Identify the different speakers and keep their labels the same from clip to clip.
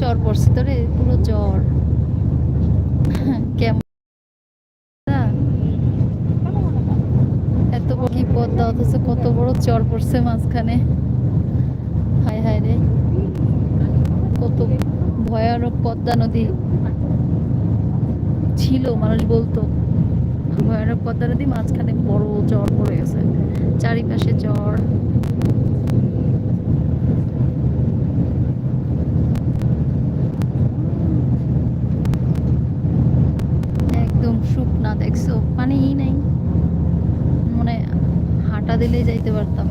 Speaker 1: পুরো চর পড়ছে, তোরে পুরো চর কেমন? এত কি পদ্মা অথচ কত বড় পড়ছে মাঝখানে। হায় হায় রে। কত ভয়ানক পদ্মা নদী ছিল, মানুষ বলতো। ভয়ানক পদ্মা নদী মাঝখানে বড় চর পড়ে গেছে। চারিপাশে চর একদম শুকনা দেখছ পানিই নাই মানে হাঁটা দিলেই যাইতে পারতাম।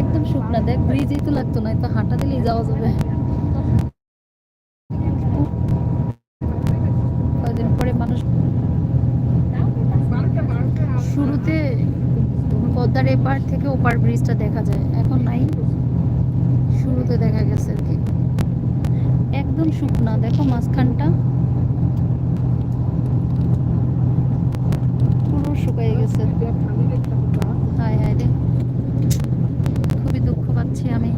Speaker 1: একদম শুকনা, দেখ তো লাগতো না তো হাঁটা দিলেই যাওয়া যাবে। কয়েকদিন পরে মানুষ শুরুতে পদ্মার এপার থেকে ওপার ব্রিজটা দেখা যায়, এখন নাই। শুরুতে দেখা গেছে আর কি। একদম শুকনা, দেখো মাঝখানটা। পুরো শুকিয়ে গেছে। হায় হায় রে। খুবই দুঃখ পাচ্ছি আমি।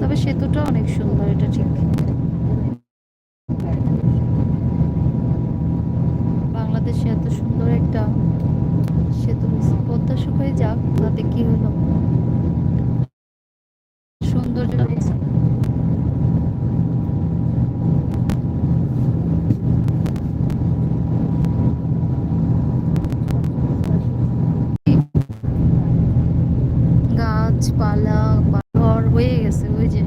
Speaker 1: তবে সেতুটা অনেক সুন্দর, এটা ঠিক বাংলাদেশে এত সুন্দর একটা সেতু হয়েছে। পদ্মা শুকাই যাক তাতে কি হলো? সৌন্দর্য গাছপালা ঘর হয়ে গেছে ওই যে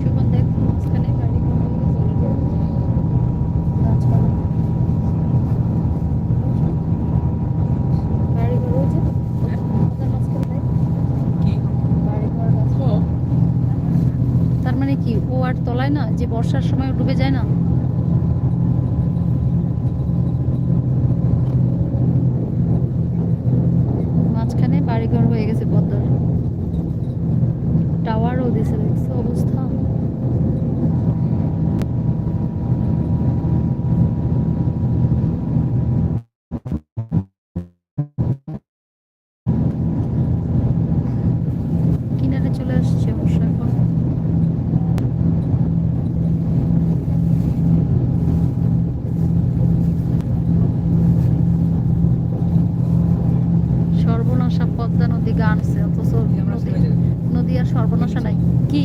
Speaker 1: সুমন দেখ মাঝখানে গাড়ি ঘোড়া হয়ে গেছে। গাছপালা গাড়ি ঘোড়া ওই যে ওদের মাঝখানে দেখ। গাড়ি ঘোড়া গাছপালা। তার আর তলায় না, যে বর্ষার সময় ডুবে যায় না? মাঝখানে বাড়িঘর হয়ে গেছে পদ্মার। টাওয়ারও দিছে অবস্থা? আনছে অথচ নদী আর সর্বনাশা নাই। কি?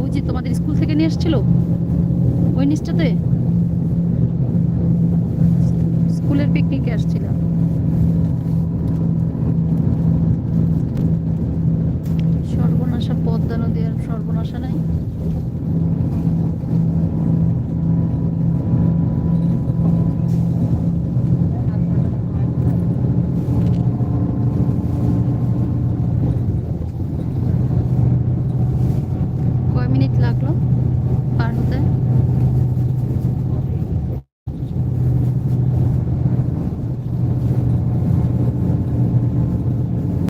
Speaker 1: ওই যে তোমাদের স্কুল থেকে নিয়ে এসেছিল? ওই নিচটাতে স্কুলের পিকনিকে আসছিলাম। সর্বনাশা পদ্মা নদী সর্বনাশা নাই।